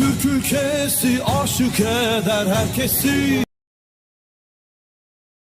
Türk ülkesi aşık eder herkesi